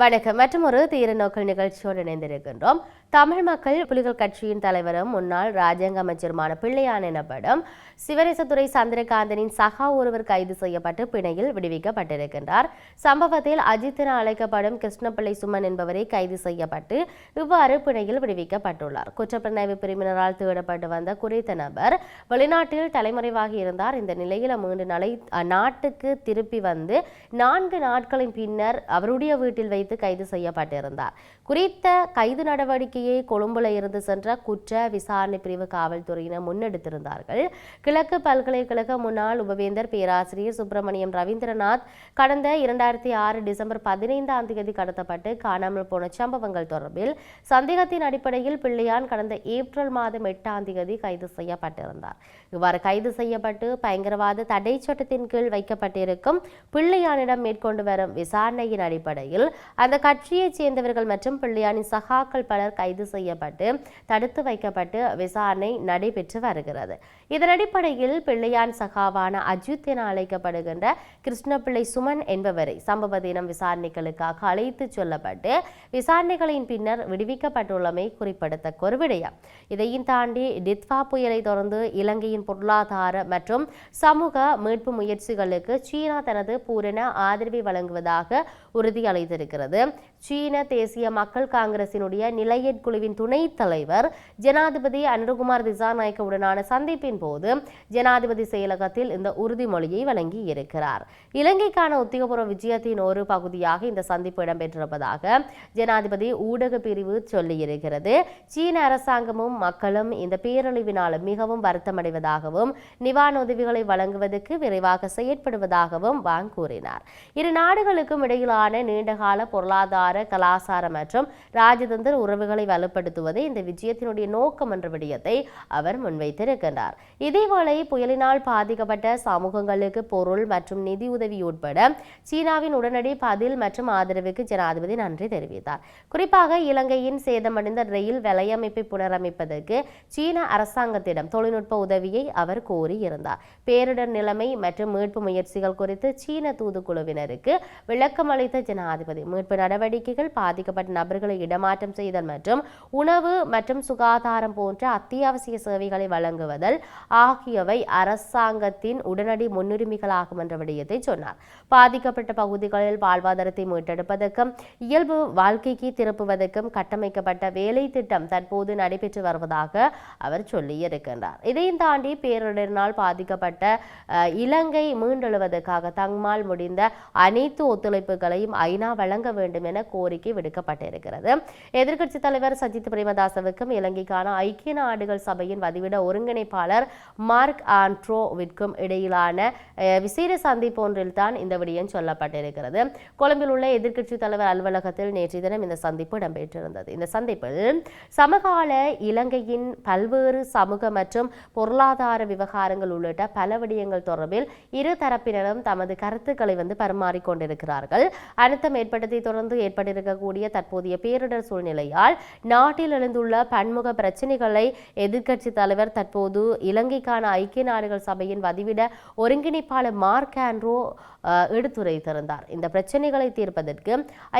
வணக்கம். மற்றும் ஒரு தீர நோக்கல் நிகழ்ச்சியோடு இணைந்திருக்கின்றோம். தமிழ் மக்கள் புலிகள் கட்சியின் தலைவரும் முன்னாள் ராஜாங்க அமைச்சருமான பிள்ளையான் எனப்படும் சிவரேசத்துறை சந்திரகாந்தனின் சகா ஒருவர் கைது செய்யப்பட்டு பிணையில் விடுவிக்கப்பட்டிருக்கின்றார். சம்பவத்தில் அஜித் என அழைக்கப்படும் கிருஷ்ணபிள்ளை சுமன் என்பவரை கைது செய்யப்பட்டு இவ்வாறு பிணையில் விடுவிக்கப்பட்டுள்ளார். குற்றப்புலனாய்வு பிரிவினரால் தேடப்பட்டு வந்த குறித்த நபர் வெளிநாட்டில் தலைமறைவாகி இருந்தார். இந்த நிலையில் மூன்று நலை நாட்டுக்கு திருப்பி வந்து நான்கு நாட்களின் பின்னர் அவருடைய வீட்டில் வைத்து கைது செய்யப்பட்டிருந்தார். குறித்த கைது நடவடிக்கையை கொழும்புல இருந்து சென்ற குற்ற விசாரணை பிரிவு காவல்துறையினர் முன்னெடுத்திருந்தார்கள். கிழக்கு பல்கலைக்கழக முன்னாள் உபவேந்தர் பேராசிரியர் சுப்பிரமணியம் ரவீந்திரநாத் கடந்த இரண்டாயிரத்தி ஆறு டிசம்பர் பதினைந்தாம் தேதி கடத்தப்பட்டு காணாமல் போன சம்பவங்கள் தொடர்பில் சந்தேகத்தின் அடிப்படையில் பிள்ளையான் கடந்த ஏப்ரல் மாதம் எட்டாம் தேதி கைது செய்யப்பட்டிருந்தார். இவ்வாறு கைது செய்யப்பட்டு பயங்கரவாத தடை சட்டத்தின் கீழ் வைக்கப்பட்டிருக்கும் பிள்ளையானிடம் மேற்கொண்டு வரும் விசாரணையின் அடிப்படையில் அந்த கட்சியைச் சேர்ந்தவர்கள் மற்றும் பிள்ளையானின் சகாக்கள் பலர் கைது செய்யப்பட்டு தடுத்து வைக்கப்பட்டு விசாரணை நடைபெற்று வருகிறது. இதன் அடிப்படையில் பிள்ளையான் சகாவான அஜித் என அழைக்கப்படுகின்ற கிருஷ்ணபிள்ளை சுமன் என்பவரை சம்பவ தினம் விசாரணைகளுக்காக அழைத்து சொல்லப்பட்டு விசாரணைகளின் பின்னர் விடுவிக்கப்பட்டுள்ளமை குறிப்பிடத்தக்க ஒரு விடயம். இதையும் தாண்டி டித்வா புயலை தொடர்ந்து இலங்கையின் பொருளாதார மற்றும் சமூக மீட்பு முயற்சிகளுக்கு சீனா தனது பூரண ஆதரவை வழங்குவதாக உறுதியளித்திருக்கிறது. சீன தேசிய மக்கள் காங்கிரசினுடைய நிலையற் குழுவின் துணைத் தலைவர் ஜனாதிபதி அனுகுமார் திசாநாயக்கவுடனான சந்திப்பின் போது ஜனாதிபதி செயலகத்தில் இந்த உறுதிமொழியை வழங்கி இருக்கிறார் இலங்கைக்கான உத்தியோகபூர்வ விஜயத்தின் ஒரு பகுதியாக இந்த சந்திப்பு இடம்பெற்றிருப்பதாக ஜனாதிபதி ஊடக பிரிவு சொல்லியிருக்கிறது. சீன அரசாங்கமும் மக்களும் இந்த பேரழிவினால் மிகவும் வருத்தமடைவதாகவும் நிவாரண உதவிகளை வழங்குவதற்கு விரைவாக செயற்படுவதாகவும் வாங் கூறினார். இரு நாடுகளுக்கும் இடையிலான நீண்டகால பொருளாதார கலாசார மற்றும் மற்றும் ராஜதந்திர உறவுகளை வலுப்படுத்துவதே இந்த விஜயத்தினுடைய நோக்கம் என்ற விடயத்தை அவர் முன்வைத்திருக்கின்றார். இதேவேளை புயலினால் பாதிக்கப்பட்ட சமூகங்களுக்கு பொருள் மற்றும் நிதி உதவி உட்பட சீனாவின் உடனடி பதில் மற்றும் ஆதரவுக்கு ஜனாதிபதி நன்றி தெரிவித்தார். குறிப்பாக இலங்கையின் சேதமடைந்த ரயில் வலையமைப்பை புனரமைப்பதற்கு சீன அரசாங்கத்திடம் தொழில்நுட்ப உதவியை அவர் கோரியிருந்தார். பேரிடர் நிலைமை மற்றும் மீட்பு முயற்சிகள் குறித்து சீன தூதுக்குழுவினருக்கு விளக்கம் அளித்த ஜனாதிபதி மீட்பு நடவடிக்கைகள் பாதிக்கப்பட்ட நபர்களை இடமாற்றம் செய்தல் மற்றும் உணவு மற்றும் சுகாதாரம் போன்ற அத்தியாவசிய சேவைகளை வழங்குவதல் ஆகியவை அரசாங்கத்தின் உடனடி முன்னுரிமைகளாகும் என்ற விடயத்தை சொன்னார். பாதிக்கப்பட்ட பகுதிகளில் வாழ்வாதாரத்தை மீட்டெடுப்பதற்கும் இயல்பு வாழ்க்கைக்கு திருப்புவதற்கும் கட்டமைக்கப்பட்ட வேலை திட்டம் தற்போது நடைபெற்று வருவதாக அவர் சொல்லியிருக்கின்றார். இதையும் தாண்டி பேரிடரினால் பாதிக்கப்பட்ட அஹ், இலங்கை மீண்டெழுவதற்காக தங்மால் முடிந்த அனைத்து ஒத்துழைப்புகளையும் ஐநா வழங்க வேண்டும் என கோரிக்கை விடுக்கப்பட்டது இருக்கிறது எதிர்க்கட்சித் தலைவர் சஜித் பிரேமதாசவுக்கும் இலங்கைக்கான ஐக்கிய நாடுகள் சபையின் வதிவிட ஒருங்கிணைப்பாளர் மார்க் ஆண்ட்ரோவிற்கும் இடையிலான விசேட சந்திப்பு ஒன்றில் தான் இந்த விடயம் சொல்லப்பட்டிருக்கிறது. கொழும்பில் உள்ள எதிர்க்கட்சித் தலைவர் அலுவலகத்தில் நேற்றைய தினம் இந்த சந்திப்பு இடம்பெற்றிருந்தது. இந்த சந்திப்பில் சமகால இலங்கையின் பல்வேறு சமூக மற்றும் பொருளாதார விவகாரங்கள் உள்ளிட்ட பல விடயங்கள் தொடர்பில் இரு தரப்பினரும் தமது கருத்துக்களை வந்து பரிமாறிக்கொண்டிருக்கிறார்கள் அனைத்தம் ஏற்பட்டதை தொடர்ந்து ஏற்பட்டிருக்கக்கூடிய தற்போது தற்போதைய பேரிடர் சூழ்நிலையால் நாட்டில் எழுந்துள்ள பன்முக பிரச்சினைகளை எதிர்க்கட்சி தலைவர் தற்போது இலங்கைக்கான ஐக்கிய நாடுகள் சபையின் வதிவிட ஒருங்கிணைப்பாளர் மார்க் ஆண்ட்ரோ எடுத்துரைத்திருந்தார் இந்த பிரச்சனைகளை தீர்ப்பதற்கு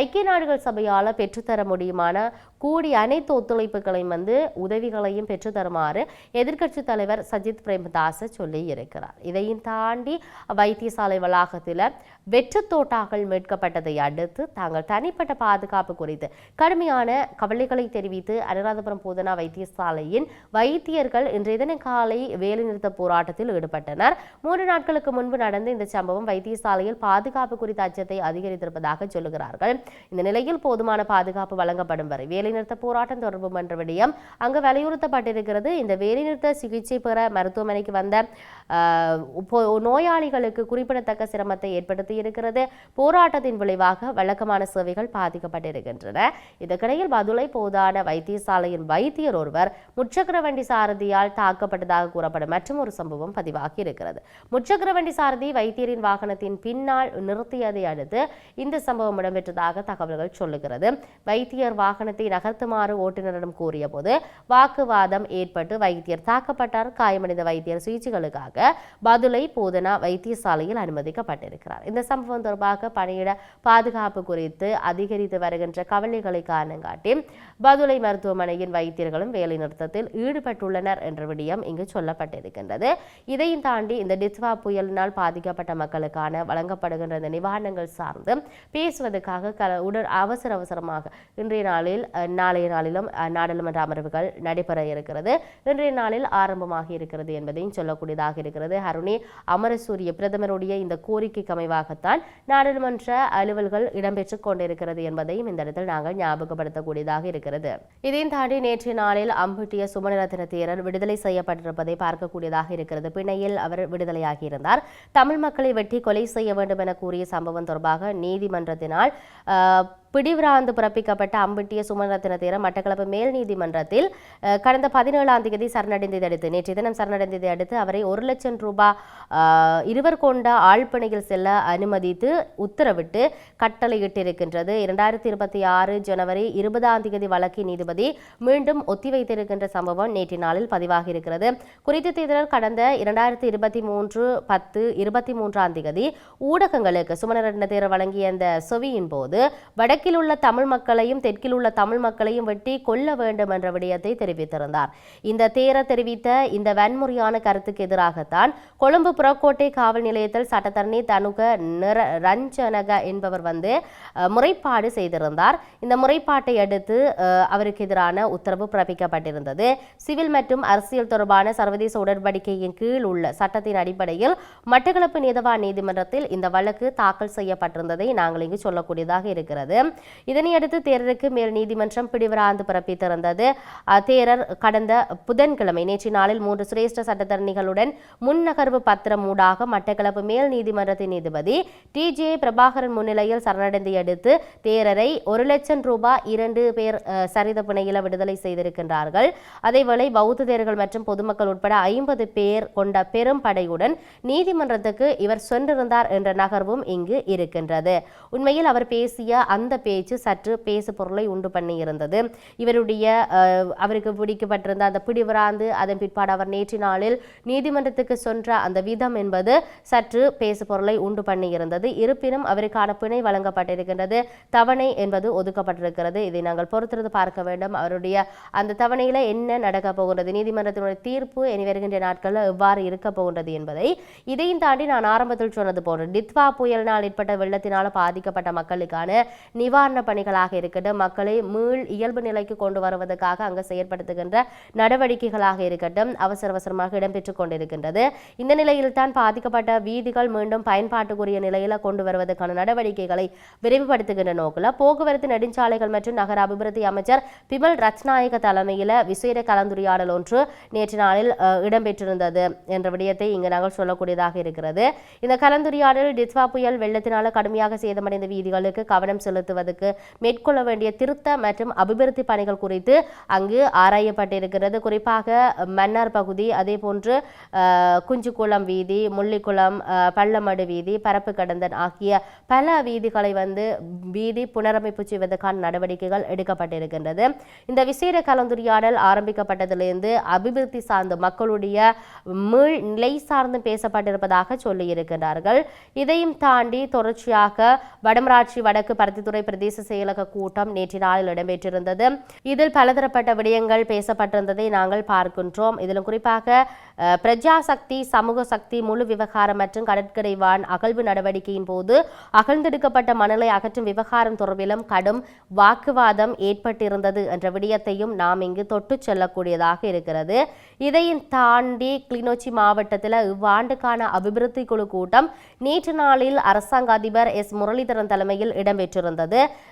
ஐக்கிய நாடுகள் சபையால் பெற்றுத்தர முடியுமான கூடிய அனைத்து ஒத்துழைப்புகளையும் வந்து உதவிகளையும் பெற்றுத்தருமாறு எதிர்க்கட்சி தலைவர் சஜித் பிரேமதாச சொல்லி இருக்கிறார். இதையும் தாண்டி வைத்தியசாலை வளாகத்தில் வெற்று தோட்டாக்கள் மீட்கப்பட்டதை அடுத்து தாங்கள் தனிப்பட்ட பாதுகாப்பு குறித்து கடுமையான கவலைகளை தெரிவித்து அனுராதபுரம் போதனா வைத்தியசாலையின் வைத்தியர்கள் இன்றைய தினம் காலை வேலைநிறுத்த போராட்டத்தில் ஈடுபட்டனர். மூன்று நாட்களுக்கு முன்பு நடந்த இந்த சம்பவம் வைத்தியசாலை சாலையில் பாதுகாப்பு குறித்த அச்சத்தை அதிகரித்திருப்பதாக சொல்லுகிறார்கள். இந்த நிலையில் போதுமான பாதுகாப்பு வழங்கப்படும் வரை வேலைநிறுத்த போராட்டம் தொடர்பு என்ற விடயம் அங்கு வலியுறுத்தப்பட்டிருக்கிறது. இந்த வேலைநிறுத்த சிகிச்சை பெற மருத்துவமனைக்கு வந்த நோயாளிகளுக்கு குறிப்பிடத்தக்க சிரமத்தை ஏற்படுத்தி இருக்கிறது. போராட்டத்தின் விளைவாக வழக்கமான சேவைகள் பாதிக்கப்பட்டிருக்கின்றன. இதற்கிடையில் பதுளை போதான வைத்தியசாலையின் வைத்தியர் ஒருவர் முச்சக்கர வண்டி சாரதியால் தாக்கப்பட்டதாக கூறப்படும் மற்றும் ஒரு சம்பவம் பதிவாகி இருக்கிறது முச்சக்கர வண்டி சாரதி வைத்தியரின் வாகனத்தின் பின்னால் நிறுத்தியதை அடுத்து இந்த சம்பவம் இடம்பெற்றதாக தகவல்கள் சொல்லுகிறது. வைத்தியர் வாகனத்தை நகர்த்துமாறு ஓட்டுநரிடம் கூறிய போது வாக்குவாதம் ஏற்பட்டு வைத்தியர் தாக்கப்பட்டார். காயமடைந்த வைத்தியர் சிகிச்சைகளுக்காக பதுளை போதனா வைத்தியசாலையில் அனுமதிக்கப்பட்டிருக்கிறார். இந்த சம்பவம் தொடர்பாக பணியிட பாதுகாப்பு குறித்து அதிகரித்து வருகின்ற கவலைகளை காரணம் காட்டி பதுளை மருத்துவமனையின் வைத்தியர்களும் வேலைநிறுத்தத்தில் ஈடுபட்டுள்ளனர் என்ற விடயம் இங்கு சொல்லப்பட்டிருக்கின்றது. இதையும் தாண்டி இந்த டித்வா புயலினால் பாதிக்கப்பட்ட மக்களுக்கான வழங்கப்படுகின்ற இந்த நிவாரணங்கள் சார்ந்து பேசுவதற்காக க உடல் அவசர அவசரமாக இன்றைய நாளில் நாளைய நாளிலும் நாடாளுமன்ற அமர்வுகள் நடைபெற இருக்கிறது. இன்றைய நாளில் ஆரம்பமாகி இருக்கிறது என்பதையும் சொல்லக்கூடியதாக இருக்கிறது. அருணி அமரசூரிய பிரதமருடைய இந்த கோரிக்கைக்கு அமைவாகத்தான் நாடாளுமன்ற அலுவல்கள் இடம்பெற்றுக் கொண்டிருக்கிறது என்பதையும் இந்த இடத்தில் நாங்கள் ஞாபகப்படுத்தக்கூடியதாக இருக்கிறது. இதையும் தாண்டி நேற்றைய நாளில் அம்புட்டிய சுமணரத்ன தேரர் விடுதலை செய்யப்பட்டிருப்பதை பார்க்கக்கூடியதாக இருக்கிறது. பிணையில் அவர் விடுதலையாகி இருந்தார். தமிழ் மக்களை வெட்டி கொலை செய்ய வேண்டும் என கூறிய சம்பவம் தொடர்பாக நீதிமன்றத்தினால் பிடிவிராந்து பிறப்பிக்கப்பட்ட அம்பிட்டிய சுமரத்தின தீரம் மட்டக்களப்பு மேல் நீதிமன்றத்தில் கடந்த பதினேழாம் தேதி சரணடைந்ததை அடுத்து நேற்று தினம் சரணடைந்ததை அடுத்து அவரை ஒரு லட்சம் ரூபாய் இருவர் கொண்ட ஆழ்பணியில் செல்ல அனுமதித்து உத்தரவிட்டு கட்டளையிட்டிருக்கின்றது. இரண்டாயிரத்தி இருபத்தி ஆறு ஜனவரி இருபதாம் தேதி வழக்கு நீதிபதி மீண்டும் ஒத்திவைத்திருக்கின்ற சம்பவம் நேற்று நாளில் பதிவாகி இருக்கிறது குறித்த தேர்தல் கடந்த இரண்டாயிரத்தி இருபத்தி மூன்று பத்து இருபத்தி மூன்றாம் தேதி ஊடகங்களுக்கு சுமணரட்ன தேர்தல் வழங்கிய அந்த செவியின் போது கிழக்கில் உள்ள தமிழ் மக்களையும் தெற்கில் உள்ள தமிழ் மக்களையும் வெட்டி கொல்ல வேண்டும் என்ற விடயத்தை தெரிவித்திருந்தார். இந்த தேர தெரிவித்த இந்த வன்முறையான கருத்துக்கு எதிராகத்தான் கொழும்பு புறக்கோட்டை காவல் நிலையத்தில் சட்டத்தரணி தனுக நிர ரஞ்சனக என்பவர் வந்து முறைப்பாடு செய்திருந்தார். இந்த முறைப்பாட்டை அடுத்து அவருக்கு எதிரான உத்தரவு பிறப்பிக்கப்பட்டிருந்தது. சிவில் மற்றும் அரசியல் தொடர்பான சர்வதேச உடன்படிக்கையின் கீழ் உள்ள சட்டத்தின் அடிப்படையில் மட்டக்களப்பு நீதவா நீதிமன்றத்தில் இந்த வழக்கு தாக்கல் செய்யப்பட்டிருந்ததை நாங்கள் இங்கு சொல்லக்கூடியதாக இருக்கிறது. இதனையடுத்து தேரருக்கு மேல் நீதிமன்றம் பிடிவராந்து பிறப்பித்திருந்தது. தேரர் கடந்த புதன்கிழமை நேற்று நாளில் மூன்று சிரேஷ்ட சட்டத்தரணிகளுடன் முன்னகர்வு பத்திரம் ஊடாக மட்டக்களப்பு மேல் நீதிமன்றத்தின் நீதிபதி டி. ஜே. பிரபாகரன் முன்னிலையில் சரணடைந்தையடுத்து தேரரை ஒரு லட்சம் ரூபாய் இரண்டு பேர் சரித பிணையில விடுதலை செய்திருக்கின்றார்கள். அதேவேளை பௌத்த தேர்கள் மற்றும் பொதுமக்கள் உட்பட ஐம்பது பேர் கொண்ட பெரும் படையுடன் நீதிமன்றத்துக்கு இவர் சென்றிருந்தார் என்ற நகர்வும் இங்கு இருக்கின்றது. உண்மையில் அவர் பேசிய அந்த பேச்சு சற்று பேசு பொருளை உண்டு பண்ணியிருந்தது. இவருடைய அவருக்கு பிடிக்கப்பட்டிருந்த அந்த பிடிவராந்து அதன் பிற்பாடு அவர் நேற்று நாளில் நீதிமன்றத்துக்கு சென்ற அந்த விதம் என்பது சற்று பேசு பொருளை உண்டு பண்ணியிருந்தது. இருப்பினும் அவருக்கான பிணை வழங்கப்பட்டிருக்கின்றது. தவணை என்பது ஒதுக்கப்பட்டிருக்கிறது. இதை நாங்கள் பொறுத்திருந்து பார்க்க வேண்டும். அவருடைய அந்த தவணையில் என்ன நடக்க போகின்றது? நீதிமன்றத்தினுடைய தீர்ப்பு இனி வருகின்ற நாட்களில் எவ்வாறு இருக்க போகின்றது என்பதை இதையும் தாண்டி நான் ஆரம்பத்தில் சொன்னது போன்ற டித்வா புயலினால் ஏற்பட்ட வெள்ளத்தினால் பாதிக்கப்பட்ட மக்களுக்கான நிவாரண பணிகளாக இருக்கட்டும் மக்களை மீள் இயல்பு நிலைக்கு கொண்டு வருவதற்காக அங்கு செயற்படுத்துகின்ற நடவடிக்கைகளாக இருக்கட்டும் அவசர அவசரமாக இடம்பெற்றுக் கொண்டிருக்கின்றது. இந்த நிலையில் தான் பாதிக்கப்பட்ட வீதிகள் மீண்டும் பயன்பாட்டுக்குரிய நிலையில கொண்டு வருவதற்கான நடவடிக்கைகளை விரைவுபடுத்துகின்ற நோக்கில் போக்குவரத்து நெடுஞ்சாலைகள் மற்றும் நகர அபிவிருத்தி அமைச்சர் பிமல் ரத்நாயக தலைமையில் விசேட கலந்துரையாடல் ஒன்று நேற்று நாளில் இடம்பெற்றிருந்தது என்ற விடயத்தை இங்கு நாங்கள் சொல்லக்கூடியதாக இருக்கிறது. இந்த கலந்துரையாடல் டிஸ்வா புயல் வெள்ளத்தினால கடுமையாக சேதமடைந்த வீதிகளுக்கு கவனம் மேம்படுத்துவதற்கு மேற்கொள்ள வேண்டிய திருத்த மற்றும் அபிவிருத்தி பணிகள் குறித்து அங்கு ஆராயப்பட்டிருக்கிறது. குறிப்பாக மன்னார் பகுதி அதே போன்று குஞ்சுக்குளம் வீதி முள்ளிக்குளம் பள்ளமடு வீதி பரப்பு கடந்தன் ஆகிய பல வீதிகளை வந்து வீதி புனரமைப்பு செய்வதற்கான நடவடிக்கைகள் எடுக்கப்பட்டிருக்கின்றது. இந்த விசேட கலந்துரையாடல் ஆரம்பிக்கப்பட்டதிலிருந்து அபிவிருத்தி சார்ந்த மக்களுடைய மீள் நிலை சார்ந்து பேசப்பட்டிருப்பதாக சொல்லியிருக்கிறார்கள். இதையும் தாண்டி தொடர்ச்சியாக வடமராட்சி வடக்கு பருத்தித்துறை பிரதேச செயலக கூட்டம் நேற்று நாளில் இடம்பெற்றிருந்தது. இதில் பலதரப்பட்ட விடயங்கள் பேசப்பட்டிருந்ததை நாங்கள் பார்க்கின்றோம். இதிலும் குறிப்பாக பிரஜா சக்தி சமூக சக்தி முழு விவகாரம் மற்றும் கடற்கரை வான் அகழ்வு நடவடிக்கையின் போது அகழ்ந்தெடுக்கப்பட்ட மணலை அகற்றும் விவகாரம் தொடர்பிலும் கடும் வாக்குவாதம் ஏற்பட்டிருந்தது என்ற விடயத்தையும் நாம் இங்கு தொட்டு செல்லக்கூடியதாக இருக்கிறது. இதையும் தாண்டி கிளிநொச்சி மாவட்டத்தில் இவ்வாண்டுக்கான அபிவிருத்தி குழு கூட்டம் நேற்று நாளில் அரசாங்க அதிபர் எஸ். முரளிதரன் தலைமையில் இடம்பெற்றிருந்தது. இருக்கிறது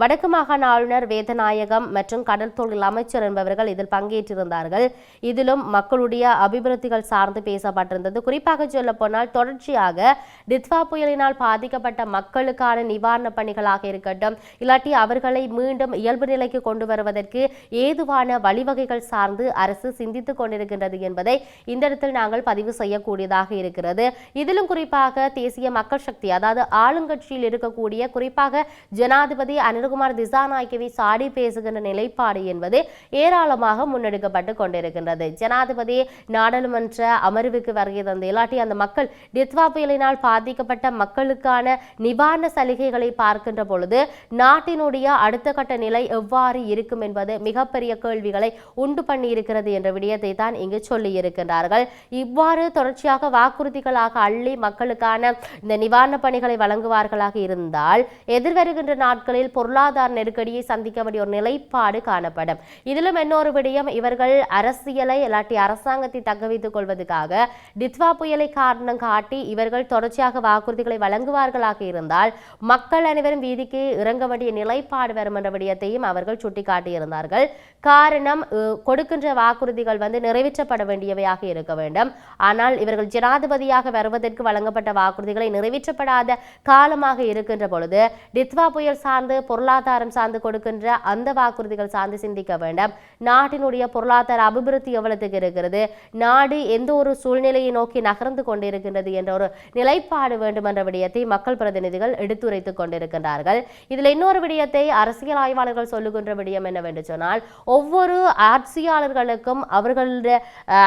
வடக்கு மாகாண ஆளுநர் வேதநாயகம் மற்றும் கடல் தொழில் அமைச்சர் என்பவர்கள் இதில் பங்கேற்றிருந்தார்கள். இதிலும் மக்களுடைய அபிவிருத்திகள் சார்ந்து பேசப்பட்டிருந்தது. குறிப்பாக சொல்ல போனால் தொடர்ச்சியாக டித்வா புயலினால் பாதிக்கப்பட்ட மக்களுக்கான நிவாரண பணிகளாக இருக்கட்டும் இல்லாட்டி அவர்களை மீண்டும் இயல்பு நிலைக்கு கொண்டு வருவதற்கு ஏதுவான வழிவகைகள் சார்ந்து அரசு சிந்தித்துக் கொண்டிருக்கின்றது என்பதை இந்த இடத்தில் நாங்கள் பதிவு செய்யக்கூடியதாக இருக்கிறது. இதிலும் குறிப்பாக தேசிய மக்கள் சக்தி அதாவது ஆளுங்கட்சியில் இருக்கக்கூடிய குறிப்பாக ஜனாதிபதி அனில்குமார் திசாநாயக்கவை சாடி பேசுகின்ற நிலைப்பாடு என்பது ஏராளமாக முன்னெடுக்கப்பட்டு கொண்டிருக்கின்றது. ஜனாதிபதி நாடாளுமன்ற அமர்வுக்கு வருகை தந்த இல்லாட்டி அந்த மக்கள் டித்வா புயலினால் பாதிக்கப்பட்ட மக்களுக்கான நிவாரண சலுகைகளை பார்க்கின்ற பொழுது நாட்டினுடைய அடுத்த கட்ட நிலை எவ்வாறு இருக்கும் என்பது மிகப்பெரிய கேள்விகளை உண்டு பண்ணி இருக்கிறது என்ற விடயத்தை தான் இங்கு சொல்லி இருக்கின்றார்கள் இவ்வாறு தொடர்ச்சியாக வாக்குறுதிகளாக அள்ளி மக்களுக்கான இந்த நிவாரண பணிகளை வழங்குவார்களாக இருந்தால் எதிர்வருகின்ற நாட்களில் பொருளாதார நெருக்கடியை சந்திக்க வேண்டிய ஒரு நிலைப்பாடு காணப்படும். இதிலும் இன்னொரு விடயம் இவர்கள் அரசியலை இல்லாட்டி அரசாங்கத்தை தக்க வைத்துக் கொள்வதற்காக டித்வா புயலை காரணம் காட்டி இவர்கள் தொடர்ச்சியாக வாக்குறுதிகளை வழங்குவார்களாக இருந்தால் மக்கள் அனைவரும் வீதிக்கு இறங்க வேண்டிய நிலைப்பாடு வரும் என்ற விடயத்தையும் அவர்கள் சுட்டிக்காட்டியிருந்தார்கள். காரணம் கொடுக்கின்ற வாக்குறுதிகள் வந்து நிறைவேற்றப்பட வேண்டியவையாக இருக்க வேண்டும். ஆனால் இவர்கள் ஜனாதிபதியாக வருவதற்கு வழங்கப்பட்ட வாக்குறுதிகளை நிறைவேற்றப்படாத காலமாக இருக்கின்ற பொழுது டித்வா புயல் சார்ந்து பொருளாதாரம் சார்ந்து கொடுக்கின்ற அந்த வாக்குறுதிகள் சார்ந்து சிந்திக்க வேண்டும். நாட்டினுடைய பொருளாதார அபிவிருத்தி எவ்வளவுக்கு இருக்கிறது? நாடு எந்த ஒரு சூழ்நிலையை நோக்கி நகர்ந்து கொண்டிருக்கின்றது என்ற ஒரு நிலைப்பாடு வேண்டும் என்ற விடயத்தை மக்கள் பிரதிநிதிகள் எடுத்துரைத்துக் கொண்டிருக்கின்றார்கள். இதில் இன்னொரு விடயத்தை அரசியல் ஆய்வாளர்கள் சொல்லுகின்ற விடயம் என்னவென்று சொன்னால் ஒவ்வொரு ஆட்சியாளர்களுக்கும் அவர்களுடைய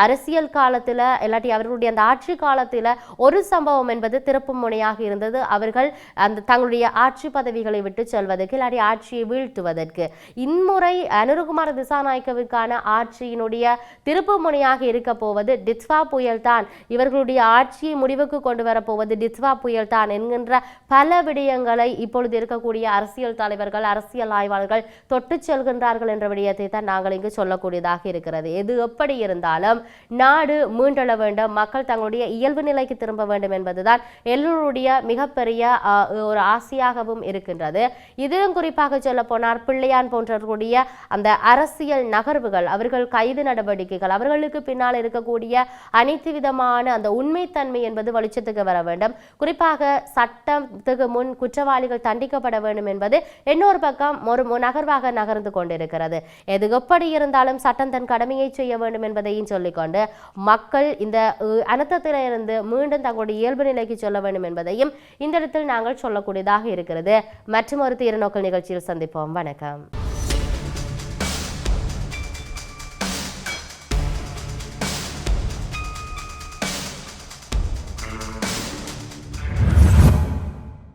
அரசியல் காலத்தில் இல்லாட்டி அவர்களுடைய அந்த ஆட்சி காலத்தில் ஒரு சம்பவம் என்பது திருப்பு முனையாக இருந்தது. அவர்கள் அந்த தங்களுடைய ஆட்சி பதவிகளை விட்டு செல்வதற்கு இல்லாட்டி ஆட்சியை வீழ்த்துவதற்கு. இம்முறை அனுருகுமார திசாநாயக்கவிற்கான ஆட்சியினுடைய திருப்பு முனையாக இருக்க போவது டித்வா புயல் தான் இவர்களுடைய ஆட்சியை முடிவுக்கு கொண்டு வரப்போவது டித்வா புயல் தான் என்கின்ற பல விடயங்களை இப்பொழுது இருக்கக்கூடிய அரசியல் தலைவர்கள் அரசியல் ஆய்வாளர்கள் தொட்டு செல்கின்றார்கள் என்ற விடயத்தை தான் நாங்கள் இங்கு சொல்லக்கூடியதாக இருக்கிறது. எது எப்படி இருந்தாலும் நாடு மீண்டெழ வேண்டும் மக்கள் தங்களுடைய இயல்பு நிலைக்கு திரும்ப வேண்டும் என்பதுதான் எல்லோருடைய மிகப்பெரிய ஒரு ஆசையாகவும் இருக்கின்றது. இதிலும் குறிப்பாக சொல்ல போனார் பிள்ளையான் போன்றவர்களுடைய அந்த அரசியல் நகர்வுகள் அவர்கள் கைது நடவடிக்கைகள் அவர்களுக்கு பின்னால் இருக்கக்கூடிய அனைத்து விதமான அந்த உண்மைத்தன்மை என்பது வெளிச்சத்துக்கு வர வேண்டும். குறிப்பாக சட்டத்துக்கு முன் குற்றவாளிகள் தண்டிக்கப்பட வேண்டும் என்பது இன்னொரு பக்கம் ஒரு நகர்வாக நகர்ந்து கொண்டிருக்கிறது. எது எப்படி இருந்தாலும் சட்டம் தன் கடமையை செய்ய வேண்டும் என்பதையும் சொல்லிக்கொண்டு மக்கள் இந்த அனர்த்தத்திலிருந்து மீண்டும் தங்களுடைய இயல்பு நிலைக்கு சொல்ல வேண்டும் என்பதையும் இந்த இடத்தில் நாங்கள் சொல்லக்கூடியதாக இருக்கிறது. மற்றும் ஒரு தீரநோக்கல் நிகழ்ச்சியில் சந்திப்போம். வணக்கம்.